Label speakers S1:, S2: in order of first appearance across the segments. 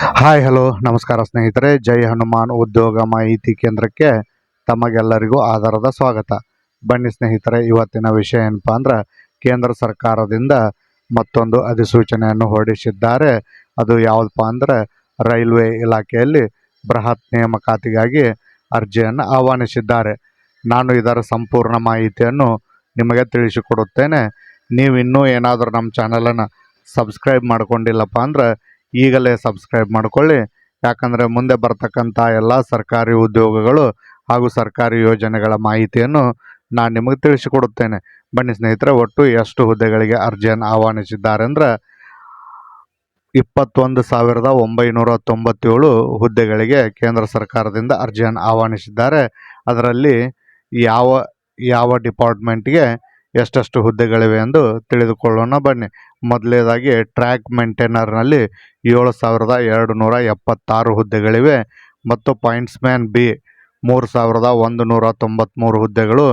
S1: Hi hello ನಮಸ್ಕಾರ ಸ್ನೇಹಿತರೆ. ಜೈ ಹನುಮಾನ್ ಉದ್ಯೋಗ ಮಾಹಿತಿ ಕೇಂದ್ರಕ್ಕೆ ತಮಗೆಲ್ಲರಿಗೂ ಆಧಾರದ ಸ್ವಾಗತ. ಬನ್ನಿ ಸ್ನೇಹಿತರೆ, ಇವತ್ತಿನ ವಿಷಯ ಏನಪ್ಪಾ ಅಂದ್ರೆ, ಕೇಂದ್ರ ಸರ್ಕಾರದಿಂದ ಮತ್ತೊಂದು ಅಧಿಸೂಚನೆಯನ್ನು ಹೊರಡಿಸಿದ್ದಾರೆ. ಅದು ಯಾವುದಪ್ಪ ಅಂದ್ರೆ, ರೈಲ್ವೆ ಇಲಾಖೆಯಲ್ಲಿ ಬೃಹತ್ ನೇಮಕಾತಿಗಾಗಿ ಅರ್ಜಿಯನ್ನು ಆಹ್ವಾನಿಸಿದ್ದಾರೆ. ನಾನು ಇದರ ಸಂಪೂರ್ಣ ಮಾಹಿತಿಯನ್ನು ನಿಮಗೆ ತಿಳಿಸಿಕೊಡುತ್ತೇನೆ. ನೀವು ಇನ್ನೂ ಏನಾದರೂ ನಮ್ಮ ಚಾನಲನ್ನು ಸಬ್ಸ್ಕ್ರೈಬ್ ಮಾಡ್ಕೊಂಡಿಲ್ಲಪ್ಪ ಅಂದ್ರೆ ಈಗಲೇ ಸಬ್ಸ್ಕ್ರೈಬ್ ಮಾಡಿಕೊಳ್ಳಿ. ಯಾಕಂದರೆ ಮುಂದೆ ಬರ್ತಕ್ಕಂಥ ಎಲ್ಲ ಸರ್ಕಾರಿ ಉದ್ಯೋಗಗಳು ಹಾಗೂ ಸರ್ಕಾರಿ ಯೋಜನೆಗಳ ಮಾಹಿತಿಯನ್ನು ನಾನು ನಿಮಗೆ ತಿಳಿಸಿಕೊಡುತ್ತೇನೆ. ಬನ್ನಿ ಸ್ನೇಹಿತರೆ, ಒಟ್ಟು ಎಷ್ಟು ಹುದ್ದೆಗಳಿಗೆ ಅರ್ಜಿಯನ್ನು ಆಹ್ವಾನಿಸಿದ್ದಾರೆ ಅಂದ್ರೆ ಇಪ್ಪತ್ತೊಂದು ಸಾವಿರದ ಒಂಬೈನೂರ ತೊಂಬತ್ತೇಳು ಹುದ್ದೆಗಳಿಗೆ ಕೇಂದ್ರ ಸರ್ಕಾರದಿಂದ ಅರ್ಜಿಯನ್ನು ಆಹ್ವಾನಿಸಿದ್ದಾರೆ. ಅದರಲ್ಲಿ ಯಾವ ಯಾವ ಡಿಪಾರ್ಟ್ಮೆಂಟ್ಗೆ ಎಷ್ಟೆಷ್ಟು ಹುದ್ದೆಗಳಿವೆ ಎಂದು ತಿಳಿದುಕೊಳ್ಳೋಣ ಬನ್ನಿ. ಮೊದಲನೇದಾಗಿ ಟ್ರ್ಯಾಕ್ ಮೇಂಟೈನರ್ನಲ್ಲಿ ಏಳು ಸಾವಿರದ ಎರಡು ನೂರ ಎಪ್ಪತ್ತಾರು ಹುದ್ದೆಗಳಿವೆ ಮತ್ತು ಪಾಯಿಂಟ್ಸ್ ಮ್ಯಾನ್ ಬಿ ಮೂರು ಸಾವಿರದ ಒಂದು ನೂರ ತೊಂಬತ್ತ್ಮೂರು ಹುದ್ದೆಗಳು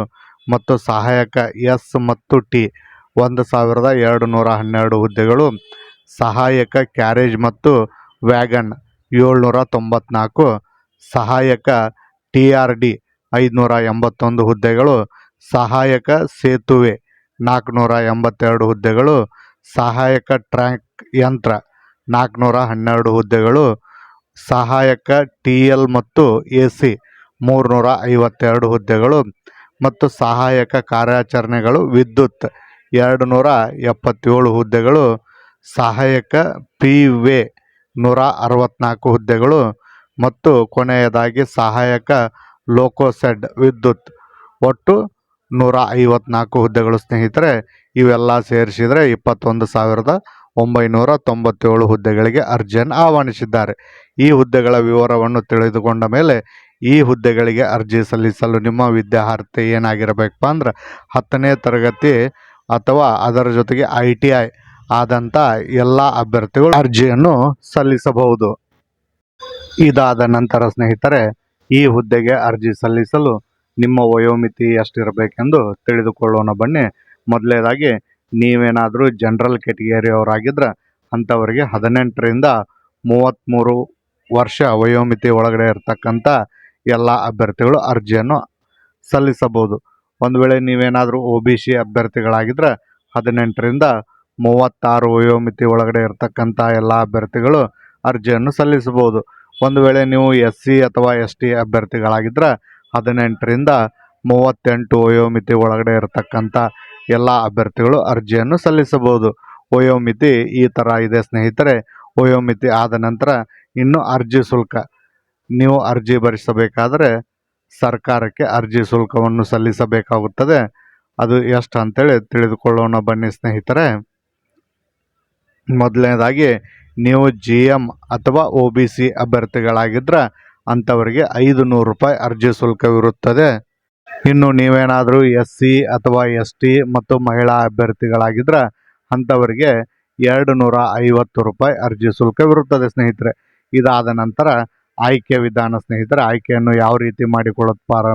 S1: ಮತ್ತು ಸಹಾಯಕ ಎಸ್ ಮತ್ತು ಟಿ ಒಂದು ಸಾವಿರದ ಎರಡು ನೂರ ಹನ್ನೆರಡು ಹುದ್ದೆಗಳು, ಸಹಾಯಕ ಕ್ಯಾರೇಜ್ ಮತ್ತು ವ್ಯಾಗನ್ ಏಳ್ನೂರ ತೊಂಬತ್ನಾಲ್ಕು, ಸಹಾಯಕ ಟಿ ಆರ್ ಡಿ ಐದುನೂರ ಎಂಬತ್ತೊಂದು ಹುದ್ದೆಗಳು, ಸಹಾಯಕ ಸೇತುವೆ ನಾಲ್ಕುನೂರ ಎಂಬತ್ತೆರಡು ಹುದ್ದೆಗಳು ಸಹಾಯಕ ಟ್ರ್ಯಾಕ್ ಯಂತ್ರ ನಾಲ್ಕುನೂರ ಹನ್ನೆರಡು ಹುದ್ದೆಗಳು, ಸಹಾಯಕ ಟಿ ಎಲ್ ಮತ್ತು ಎ ಸಿ, ಮೂರುನೂರ ಐವತ್ತೆರಡು ಹುದ್ದೆಗಳು ಮತ್ತು ಸಹಾಯಕ ಕಾರ್ಯಾಚರಣೆಗಳು, ವಿದ್ಯುತ್ ಎರಡು ನೂರ ಎಪ್ಪತ್ತೇಳು ಹುದ್ದೆಗಳು, ಸಹಾಯಕ ಪಿ ವೆ ನೂರ ಅರವತ್ತ್ನಾಲ್ಕು ಹುದ್ದೆಗಳು ಮತ್ತು ಕೊನೆಯದಾಗಿ ಸಹಾಯಕ ಲೋಕೋಸೆಡ್ ವಿದ್ಯುತ್. ಒಟ್ಟು ನೂರ ಐವತ್ನಾಲ್ಕು ಹುದ್ದೆಗಳು ಸ್ನೇಹಿತರೆ, ಇವೆಲ್ಲ ಸೇರಿಸಿದರೆ ಇಪ್ಪತ್ತೊಂದು ಸಾವಿರದ ಒಂಬೈನೂರ ತೊಂಬತ್ತೇಳು ಹುದ್ದೆಗಳಿಗೆ ಅರ್ಜಿಯನ್ನು ಆಹ್ವಾನಿಸಿದ್ದಾರೆ. ಈ ಹುದ್ದೆಗಳ ವಿವರವನ್ನು ತಿಳಿದುಕೊಂಡ ಮೇಲೆ ಈ ಹುದ್ದೆಗಳಿಗೆ ಅರ್ಜಿ ಸಲ್ಲಿಸಲು ನಿಮ್ಮ ವಿದ್ಯಾರ್ಥಿ ಏನಾಗಿರಬೇಕಪ್ಪ ಅಂದ್ರೆ ಹತ್ತನೇ ತರಗತಿ ಅಥವಾ ಅದರ ಜೊತೆಗೆ ಐ ಟಿ ಐ ಆದಂಥ ಎಲ್ಲ ಅಭ್ಯರ್ಥಿಗಳು ಅರ್ಜಿಯನ್ನು ಸಲ್ಲಿಸಬಹುದು. ಇದಾದ ನಂತರ ಸ್ನೇಹಿತರೆ, ಈ ಹುದ್ದೆಗೆ ಅರ್ಜಿ ಸಲ್ಲಿಸಲು ನಿಮ್ಮ ವಯೋಮಿತಿ ಎಷ್ಟಿರಬೇಕೆಂದು ತಿಳಿದುಕೊಳ್ಳೋಣ ಬನ್ನಿ. ಮೊದಲನೇದಾಗಿ ನೀವೇನಾದರೂ ಜನರಲ್ ಕೆಟಗರಿಯವರಾಗಿದ್ದರೆ ಅಂಥವರಿಗೆ ಹದಿನೆಂಟರಿಂದ ಮೂವತ್ತ್ಮೂರು ವರ್ಷ ವಯೋಮಿತಿ ಒಳಗಡೆ ಇರತಕ್ಕಂಥ ಎಲ್ಲ ಅಭ್ಯರ್ಥಿಗಳು ಅರ್ಜಿಯನ್ನು ಸಲ್ಲಿಸಬಹುದು. ಒಂದು ವೇಳೆ ನೀವೇನಾದರೂ ಒ ಬಿ ಸಿ ಅಭ್ಯರ್ಥಿಗಳಾಗಿದ್ದರೆ ಹದಿನೆಂಟರಿಂದ ಮೂವತ್ತಾರು ವಯೋಮಿತಿ ಒಳಗಡೆ ಇರತಕ್ಕಂಥ ಎಲ್ಲ ಅಭ್ಯರ್ಥಿಗಳು ಅರ್ಜಿಯನ್ನು ಸಲ್ಲಿಸಬಹುದು. ಒಂದು ವೇಳೆ ನೀವು ಎಸ್ ಸಿ ಅಥವಾ ಎಸ್ ಟಿ ಅಭ್ಯರ್ಥಿಗಳಾಗಿದ್ದರೆ ಹದಿನೆಂಟರಿಂದ ಮೂವತ್ತೆಂಟು ವಯೋಮಿತಿ ಒಳಗಡೆ ಇರತಕ್ಕಂಥ ಎಲ್ಲ ಅಭ್ಯರ್ಥಿಗಳು ಅರ್ಜಿಯನ್ನು ಸಲ್ಲಿಸಬಹುದು. ವಯೋಮಿತಿ ಈ ಥರ ಇದೆ ಸ್ನೇಹಿತರೆ. ವಯೋಮಿತಿ ಆದ ನಂತರ ಇನ್ನು ಅರ್ಜಿ ಶುಲ್ಕ. ನೀವು ಅರ್ಜಿ ಭರಿಸಬೇಕಾದರೆ ಸರ್ಕಾರಕ್ಕೆ ಅರ್ಜಿ ಶುಲ್ಕವನ್ನು ಸಲ್ಲಿಸಬೇಕಾಗುತ್ತದೆ. ಅದು ಎಷ್ಟು ಅಂತೇಳಿ ತಿಳಿದುಕೊಳ್ಳೋಣ ಬನ್ನಿ ಸ್ನೇಹಿತರೆ. ಮೊದಲನೇದಾಗಿ ನೀವು ಜಿ ಎಂ ಅಥವಾ ಒ ಬಿ ಸಿ ಅಭ್ಯರ್ಥಿಗಳಾಗಿದ್ದರೆ ಅಂಥವರಿಗೆ ಐದು ನೂರು ರೂಪಾಯಿ ಅರ್ಜಿ ಶುಲ್ಕವಿರುತ್ತದೆ. ಇನ್ನು ನೀವೇನಾದರೂ ಎಸ್ ಸಿ ಅಥವಾ ಎಸ್ ಟಿ ಮತ್ತು ಮಹಿಳಾ ಅಭ್ಯರ್ಥಿಗಳಾಗಿದ್ದರೆ ಅಂಥವರಿಗೆ ಎರಡು ನೂರ ಐವತ್ತು ರೂಪಾಯಿ ಅರ್ಜಿ ಶುಲ್ಕವಿರುತ್ತದೆ ಸ್ನೇಹಿತರೆ. ಇದಾದ ನಂತರ ಆಯ್ಕೆ ವಿಧಾನ ಸ್ನೇಹಿತರೆ, ಆಯ್ಕೆಯನ್ನು ಯಾವ ರೀತಿ ಮಾಡಿಕೊಳ್ಳುತ್ತಾರೆ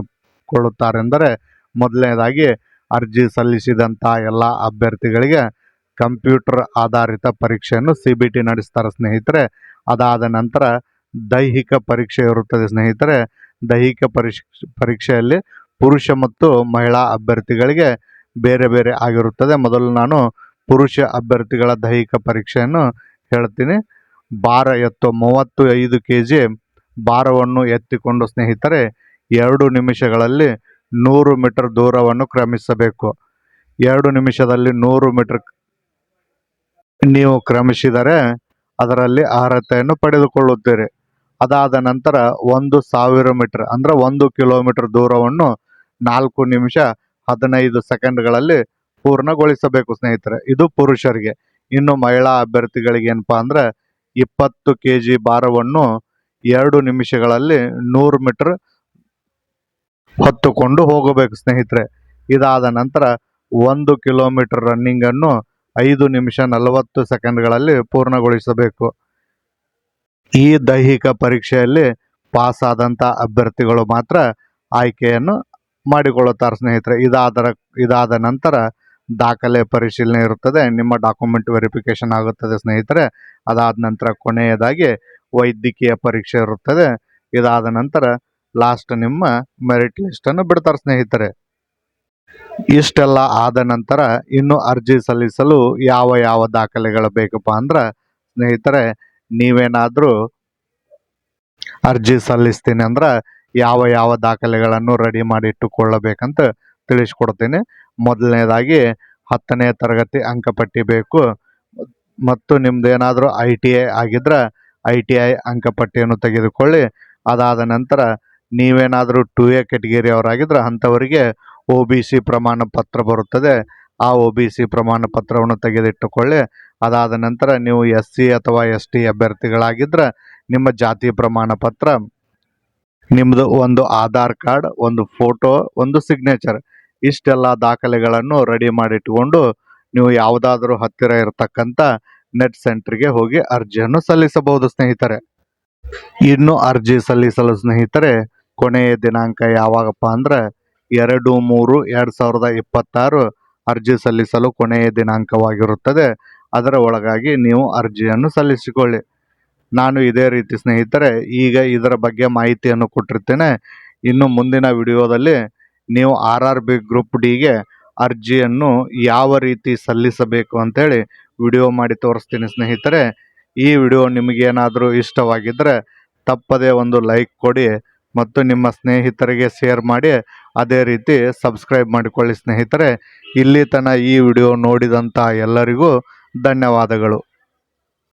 S1: ಕೊಳ್ಳುತ್ತಾರೆಂದರೆ ಮೊದಲನೇದಾಗಿ ಅರ್ಜಿ ಸಲ್ಲಿಸಿದಂಥ ಎಲ್ಲ ಅಭ್ಯರ್ಥಿಗಳಿಗೆ ಕಂಪ್ಯೂಟರ್ ಆಧಾರಿತ ಪರೀಕ್ಷೆಯನ್ನು ಸಿ ಬಿ ಟಿ ನಡೆಸ್ತಾರೆ ಸ್ನೇಹಿತರೆ. ಅದಾದ ನಂತರ ದೈಹಿಕ ಪರೀಕ್ಷೆ ಇರುತ್ತದೆ, ಸ್ನೇಹಿತರೆ. ದೈಹಿಕ ಪರೀಕ್ಷೆ ಪರೀಕ್ಷೆಯಲ್ಲಿ ಪುರುಷ ಮತ್ತು ಮಹಿಳಾ ಅಭ್ಯರ್ಥಿಗಳಿಗೆ ಬೇರೆ ಬೇರೆ ಆಗಿರುತ್ತದೆ. ಮೊದಲು ನಾನು ಪುರುಷ ಅಭ್ಯರ್ಥಿಗಳ ದೈಹಿಕ ಪರೀಕ್ಷೆಯನ್ನು ಹೇಳ್ತೀನಿ. ಭಾರ ಎತ್ತು ಮೂವತ್ತು ಐದು ಕೆ ಜಿ ಭಾರವನ್ನು ಎತ್ತಿಕೊಂಡು ಸ್ನೇಹಿತರೆ, ಎರಡು ನಿಮಿಷಗಳಲ್ಲಿ ನೂರು ಮೀಟರ್ ದೂರವನ್ನು ಕ್ರಮಿಸಬೇಕು. ಎರಡು ನಿಮಿಷದಲ್ಲಿ ನೂರು ಮೀಟರ್ ನೀವು ಕ್ರಮಿಸಿದರೆ ಅದರಲ್ಲಿ ಅರ್ಹತೆಯನ್ನು ಪಡೆದುಕೊಳ್ಳುತ್ತೀರಿ. ಅದಾದ ನಂತರ ಒಂದು ಸಾವಿರ ಮೀಟರ್, ಅಂದ್ರೆ ಒಂದು ಕಿಲೋಮೀಟರ್ ದೂರವನ್ನು ನಾಲ್ಕು ನಿಮಿಷ ಹದಿನೈದು ಸೆಕೆಂಡ್ಗಳಲ್ಲಿ ಪೂರ್ಣಗೊಳಿಸಬೇಕು ಸ್ನೇಹಿತರೆ. ಇದು ಪುರುಷರಿಗೆ. ಇನ್ನು ಮಹಿಳಾ ಅಭ್ಯರ್ಥಿಗಳಿಗೆ ಏನಪ್ಪಾ ಅಂದ್ರೆ ಇಪ್ಪತ್ತು ಕೆ ಜಿ ಭಾರವನ್ನು ಎರಡು ನಿಮಿಷಗಳಲ್ಲಿ ನೂರು ಮೀಟರ್ ಹೊತ್ತುಕೊಂಡು ಹೋಗಬೇಕು ಸ್ನೇಹಿತರೆ. ಇದಾದ ನಂತರ ಒಂದು ಕಿಲೋಮೀಟರ್ ರನ್ನಿಂಗನ್ನು ಐದು ನಿಮಿಷ ನಲವತ್ತು ಸೆಕೆಂಡ್ಗಳಲ್ಲಿ ಪೂರ್ಣಗೊಳಿಸಬೇಕು. ಈ ದೈಹಿಕ ಪರೀಕ್ಷೆಯಲ್ಲಿ ಪಾಸ್ ಆದಂಥ ಅಭ್ಯರ್ಥಿಗಳು ಮಾತ್ರ ಆಯ್ಕೆಯನ್ನು ಮಾಡಿಕೊಳ್ಳುತ್ತಾರೆ ಸ್ನೇಹಿತರೆ. ಇದಾದರ, ಇದಾದ ನಂತರ ದಾಖಲೆ ಪರಿಶೀಲನೆ ಇರುತ್ತದೆ. ನಿಮ್ಮ ಡಾಕ್ಯುಮೆಂಟ್ ವೆರಿಫಿಕೇಶನ್ ಆಗುತ್ತದೆ ಸ್ನೇಹಿತರೆ. ಅದಾದ ನಂತರ ಕೊನೆಯದಾಗಿ ವೈದ್ಯಕೀಯ ಪರೀಕ್ಷೆ ಇರುತ್ತದೆ. ಇದಾದ ನಂತರ ಲಾಸ್ಟ್ ನಿಮ್ಮ ಮೆರಿಟ್ ಲಿಸ್ಟನ್ನು ಬಿಡ್ತಾರೆ ಸ್ನೇಹಿತರೆ. ಇಷ್ಟೆಲ್ಲ ಆದ ನಂತರ ಇನ್ನು ಅರ್ಜಿ ಸಲ್ಲಿಸಲು ಯಾವ ಯಾವ ದಾಖಲೆಗಳು ಬೇಕಪ್ಪ ಅಂದ್ರೆ ಸ್ನೇಹಿತರೆ ನೀವೇನಾದರೂ ಅರ್ಜಿ ಸಲ್ಲಿಸ್ತೀನಿ ಅಂದ್ರೆ ಯಾವ ಯಾವ ದಾಖಲೆಗಳನ್ನು ರೆಡಿ ಮಾಡಿ ಇಟ್ಟುಕೊಳ್ಳಬೇಕಂತ ತಿಳಿಸ್ಕೊಡ್ತೀನಿ. ಮೊದಲನೇದಾಗಿ ಹತ್ತನೇ ತರಗತಿ ಅಂಕಪಟ್ಟಿ ಬೇಕು ಮತ್ತು ನಿಮ್ದು ಏನಾದರೂ ಐ ಟಿ ಐ ಆಗಿದ್ರೆ ಐ ಟಿ ಐ ಅಂಕಪಟ್ಟಿಯನ್ನು ತೆಗೆದುಕೊಳ್ಳಿ. ಅದಾದ ನಂತರ ನೀವೇನಾದರೂ ಟು ಎ ಕೆಟಗಿರಿ ಅವರಾಗಿದ್ರೆ ಅಂಥವರಿಗೆ ಒ ಬಿ ಸಿ ಪ್ರಮಾಣ ಪತ್ರ ಬರುತ್ತದೆ. ಆ ಒ ಬಿ ಸಿ ಪ್ರಮಾಣ ಪತ್ರವನ್ನು ತೆಗೆದಿಟ್ಟುಕೊಳ್ಳಿ. ಅದಾದ ನಂತರ ನೀವು ಎಸ್ ಸಿ ಅಥವಾ ಎಸ್ ಟಿ ಅಭ್ಯರ್ಥಿಗಳಾಗಿದ್ದರೆ ನಿಮ್ಮ ಜಾತಿ ಪ್ರಮಾಣ ಪತ್ರ ನಿಮ್ಮದು ಒಂದು ಆಧಾರ್ ಕಾರ್ಡ್, ಒಂದು ಫೋಟೋ, ಒಂದು ಸಿಗ್ನೇಚರ್ ಇಷ್ಟೆಲ್ಲ ದಾಖಲೆಗಳನ್ನು ರೆಡಿ ಮಾಡಿಟ್ಟುಕೊಂಡು ನೀವು ಯಾವುದಾದ್ರೂ ಹತ್ತಿರ ಇರತಕ್ಕಂಥ ನೆಟ್ ಸೆಂಟ್ರಿಗೆ ಹೋಗಿ ಅರ್ಜಿಯನ್ನು ಸಲ್ಲಿಸಬಹುದು ಸ್ನೇಹಿತರೆ. ಇನ್ನು ಅರ್ಜಿ ಸಲ್ಲಿಸಲು ಸ್ನೇಹಿತರೆ, ಕೊನೆಯ ದಿನಾಂಕ ಯಾವಾಗಪ್ಪ ಅಂದ್ರೆ ಎರಡು ಮೂರು ಎರಡು ಸಾವಿರದ ಇಪ್ಪತ್ತಾರು ಅರ್ಜಿ ಸಲ್ಲಿಸಲು ಕೊನೆಯ ದಿನಾಂಕವಾಗಿರುತ್ತದೆ. ಅದರ ಒಳಗಾಗಿ ನೀವು ಅರ್ಜಿಯನ್ನು ಸಲ್ಲಿಸಿಕೊಳ್ಳಿ. ನಾನು ಇದೇ ರೀತಿ ಸ್ನೇಹಿತರೆ, ಈಗ ಇದರ ಬಗ್ಗೆ ಮಾಹಿತಿಯನ್ನು ಕೊಟ್ಟಿರ್ತೇನೆ. ಇನ್ನು ಮುಂದಿನ ವಿಡಿಯೋದಲ್ಲಿ ನೀವು ಆರ್ ಆರ್ ಬಿ ಗ್ರೂಪ್ ಡಿಗೆ ಅರ್ಜಿಯನ್ನು ಯಾವ ರೀತಿ ಸಲ್ಲಿಸಬೇಕು ಅಂತೇಳಿ ವಿಡಿಯೋ ಮಾಡಿ ತೋರಿಸ್ತೀನಿ ಸ್ನೇಹಿತರೆ. ಈ ವಿಡಿಯೋ ನಿಮಗೇನಾದರೂ ಇಷ್ಟವಾಗಿದ್ದರೆ ತಪ್ಪದೇ ಒಂದು ಲೈಕ್ ಕೊಡಿ ಮತ್ತು ನಿಮ್ಮ ಸ್ನೇಹಿತರಿಗೆ ಶೇರ್ ಮಾಡಿ. ಅದೇ ರೀತಿ ಸಬ್ಸ್ಕ್ರೈಬ್ ಮಾಡಿಕೊಳ್ಳಿ ಸ್ನೇಹಿತರೆ. ಇಲ್ಲಿ ತನಕ ಈ ವಿಡಿಯೋ ನೋಡಿದಂಥ ಎಲ್ಲರಿಗೂ ಧನ್ಯವಾದಗಳು.